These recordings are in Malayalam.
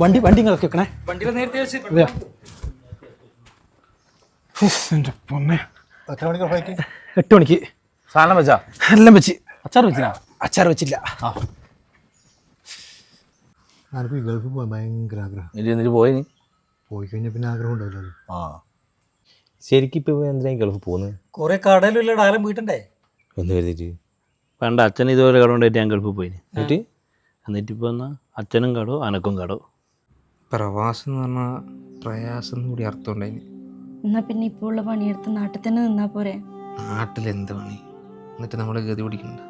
വണ്ടി വണ്ടി ഇറക്കി വെക്കണേ. വണ്ടിയിൽ നേരത്തെ വെച്ച്. അതെയോ? ഉഫ്, എന്റെ പൊന്നെ. എത്ര മണിക്ക് ഫ്ലൈറ്റ് എട്ട് മണിക്ക്. സാധനം വെച്ചാ? എല്ലാം വെച്ച്. അച്ചാർ വെച്ചില്ല. അച്ചാർ വെച്ചില്ല എനിക്ക് ഗൾഫിൽ പോകാൻ ഭയങ്കര ആഗ്രഹം. എന്നിട്ട് എന്നിട്ട് പോയി നീ പോയി കഴിഞ്ഞാൽ പിന്നെ ആഗ്രഹം ഉണ്ടാവില്ലല്ലോ. ആ. ശരിക്കും ഇപ്പൊ എന്തിനാ ഈ ഗൾഫ് പോകുന്നത് കുറെ കടലും ഇല്ല ഡാലം വീട്ടണ്ടേ? എന്ന് കരുതിയിട്ട്? പണ്ട് അച്ഛൻ ഇതുപോലെ കടമുണ്ടായിട്ട് ഞാൻ ഗൾഫിൽ പോയിന്. എന്നിട്ട്? എന്നിട്ട് ഇപ്പോൾ എന്നാൽ അച്ഛനും കടോ അനക്കും കടോ? പ്രവാസം എന്ന് പറഞ്ഞാൽ പ്രയാസം എന്ന് കൂടി അർത്ഥം ഉണ്ടായിന് എന്നാ പിന്നെ ഇപ്പോൾ ഉള്ള പണിയെടുത്ത് നാട്ടിൽ തന്നെ നിന്നാ പോരെ? നാട്ടിൽ എന്ത് പണി? എന്നിട്ട് നമ്മൾ ഗതി പിടിക്കുന്നുണ്ട്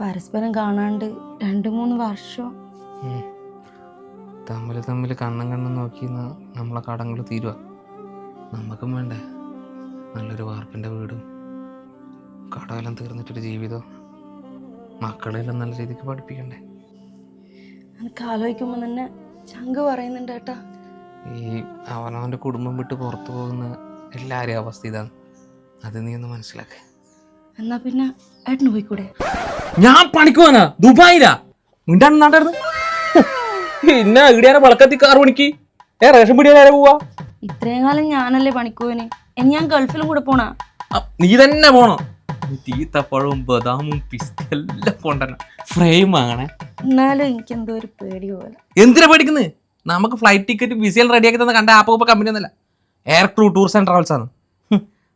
പരസ്പരം കാണാണ്ട് രണ്ട് മൂന്ന് വർഷം? തമ്മിൽ തമ്മിൽ കണ്ണും കണ്ണും നോക്കി നമ്മളെ കടങ്ങൾ തീരുക നമുക്കും വേണ്ടേ? നല്ലൊരു വാർപ്പിന്റെ വീടും കടമെല്ലാം തീർന്നിട്ടൊരു ജീവിതം മക്കളെല്ലാം നല്ല രീതിക്ക് പഠിപ്പിക്കണ്ടേ? എനിക്ക് ആലോചിക്കുമ്പോൾ തന്നെ ചങ്ക് പറയുന്നുണ്ട് ഏട്ടാ ഈ അവനവന്റെ കുടുംബം വിട്ട് പുറത്തു പോകുന്ന എല്ലാവരെയും അവസ്ഥ ഇതാണ്. അത് നീ ഒന്ന് മനസ്സിലാക്കേ. എന്നാ പിന്നെ ഏട്ടന് പോയിക്കൂടെ? ഞാൻ പണിക്ക് പോവാനാ. ദുബായിലാ. മിണ്ടാണ് നാട്ടായിരുന്നു പിന്നെ ഇവിടെയാണ് വളക്കത്തി കാർ പണിക്ക്? ഏ റേഷൻ പിടിയാൻ പോവാ. ഇത്രയും കാലം ഞാനല്ലേ പണിക്കുവിന് ഇനി ഞാൻ ഗൾഫിലും കൂടെ പോണാ? നീ തന്നെ പോണോ. തീത്തപ്പഴവും ബദാമും പിസ്തെല്ലാം കൊണ്ടുവരണം. ഫ്രെയിം വാങ്ങണേ. എന്നാലും എനിക്ക് എന്തോ ഒരു പേടി പോലെ. എന്തിനാ പേടിക്കുന്നത് നമുക്ക് ഫ്ലൈറ്റ് ടിക്കറ്റ് വിസയിൽ റെഡിയാക്കി തന്ന കണ്ട ആപ്പ് കമ്പനി ഒന്നല്ല. Air crew tours and travels ആണ്.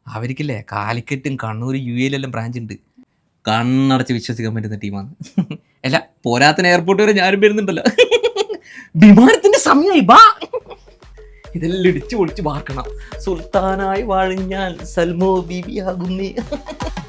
അവർക്കില്ലേ കാലിക്കറ്റും കണ്ണൂർ യു എയിലെല്ലാം ബ്രാഞ്ച് ഉണ്ട്. കണ്ണടച്ച് വിശ്വസിക്കാൻ പറ്റുന്ന ടീമാണ് അല്ല പോരാത്തിന് എയർപോർട്ട് വരെ ഞാനും വരുന്നുണ്ടല്ലോ. വിമാനത്തിന്റെ സമയമായി ബാ. ഇതെല്ലാം ഇടിച്ചു പൊളിച്ച് വാർക്കണം. സുൽത്താനായി വാഴിഞ്ഞാൽ സൽമോ ബീബിയാകുന്നേ